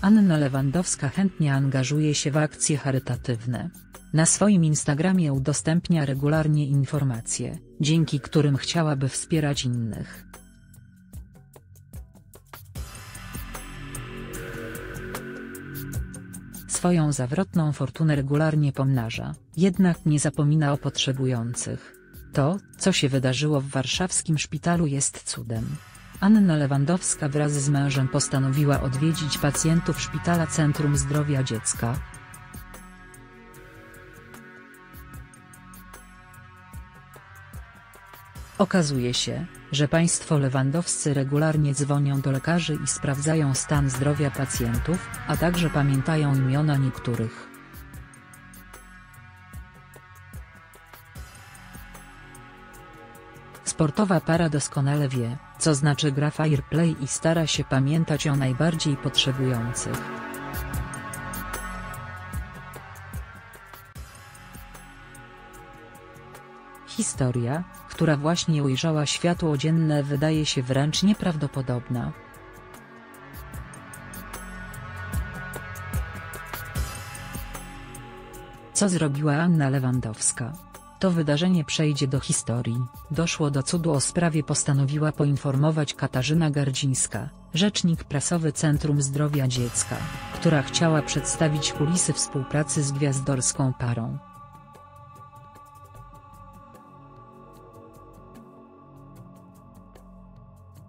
Anna Lewandowska chętnie angażuje się w akcje charytatywne. Na swoim Instagramie udostępnia regularnie informacje, dzięki którym chciałaby wspierać innych. Swoją zawrotną fortunę regularnie pomnaża, jednak nie zapomina o potrzebujących. To, co się wydarzyło w warszawskim szpitalu jest cudem. Anna Lewandowska wraz z mężem postanowiła odwiedzić pacjentów Szpitala Centrum Zdrowia Dziecka. Okazuje się, że państwo lewandowscy regularnie dzwonią do lekarzy i sprawdzają stan zdrowia pacjentów, a także pamiętają imiona niektórych. Sportowa para doskonale wie, co znaczy gra fair play i stara się pamiętać o najbardziej potrzebujących. Historia, która właśnie ujrzała światło dzienne wydaje się wręcz nieprawdopodobna. Co zrobiła Anna Lewandowska? To wydarzenie przejdzie do historii. Doszło do cudu o sprawie postanowiła poinformować Katarzyna Gardzińska, rzecznik prasowy Centrum Zdrowia Dziecka, która chciała przedstawić kulisy współpracy z gwiazdorską parą.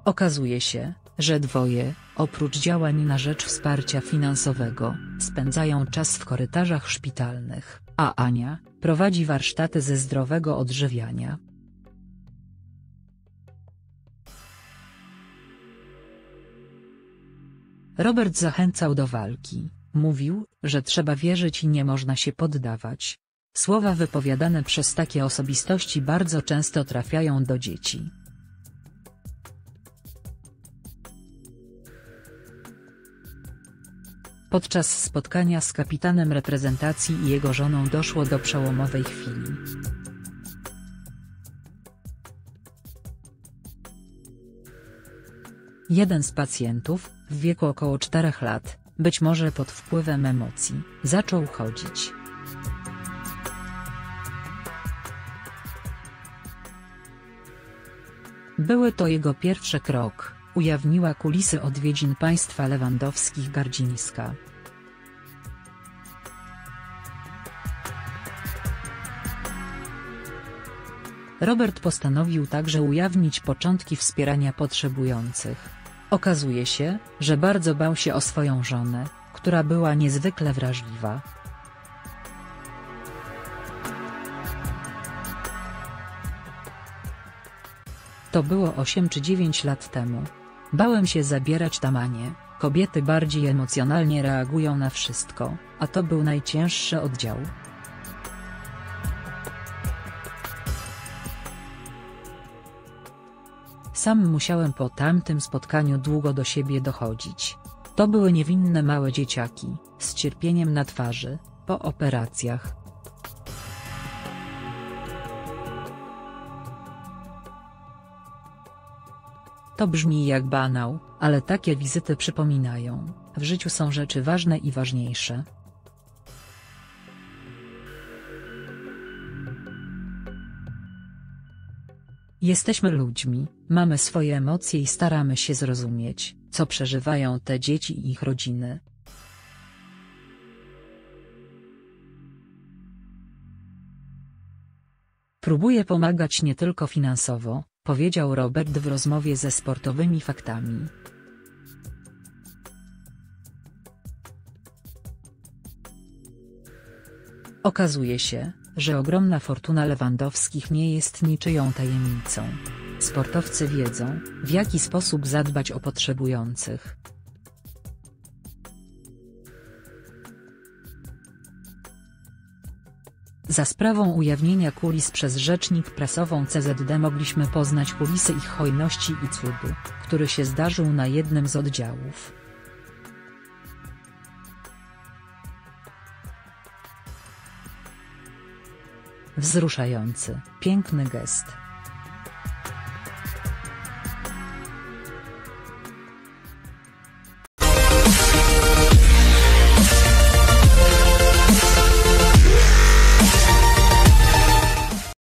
Okazuje się, że dwoje, oprócz działań na rzecz wsparcia finansowego, spędzają czas w korytarzach szpitalnych, a Ania, prowadzi warsztaty ze zdrowego odżywiania. Robert zachęcał do walki, mówił, że trzeba wierzyć i nie można się poddawać. Słowa wypowiadane przez takie osobistości bardzo często trafiają do dzieci. Podczas spotkania z kapitanem reprezentacji i jego żoną doszło do przełomowej chwili. Jeden z pacjentów, w wieku około 4 lat, być może pod wpływem emocji, zaczął chodzić. Były to jego pierwszy krok, ujawniła kulisy odwiedzin państwa lewandowskich Gardzińska. Robert postanowił także ujawnić początki wspierania potrzebujących. Okazuje się, że bardzo bał się o swoją żonę, która była niezwykle wrażliwa. To było 8 czy 9 lat temu. Bałem się zabierać tamanie, kobiety bardziej emocjonalnie reagują na wszystko, a to był najcięższy oddział. Sam musiałem po tamtym spotkaniu długo do siebie dochodzić. To były niewinne małe dzieciaki, z cierpieniem na twarzy, po operacjach. To brzmi jak banał, ale takie wizyty przypominają, w życiu są rzeczy ważne i ważniejsze. Jesteśmy ludźmi, mamy swoje emocje i staramy się zrozumieć, co przeżywają te dzieci i ich rodziny. Próbuję pomagać nie tylko finansowo, powiedział Robert w rozmowie ze sportowymi faktami. Okazuje się, że ogromna fortuna Lewandowskich nie jest niczyją tajemnicą. Sportowcy wiedzą, w jaki sposób zadbać o potrzebujących. Za sprawą ujawnienia kulis przez rzecznik prasową CZD mogliśmy poznać kulisy ich hojności i cudu, który się zdarzył na jednym z oddziałów. Wzruszający, piękny gest.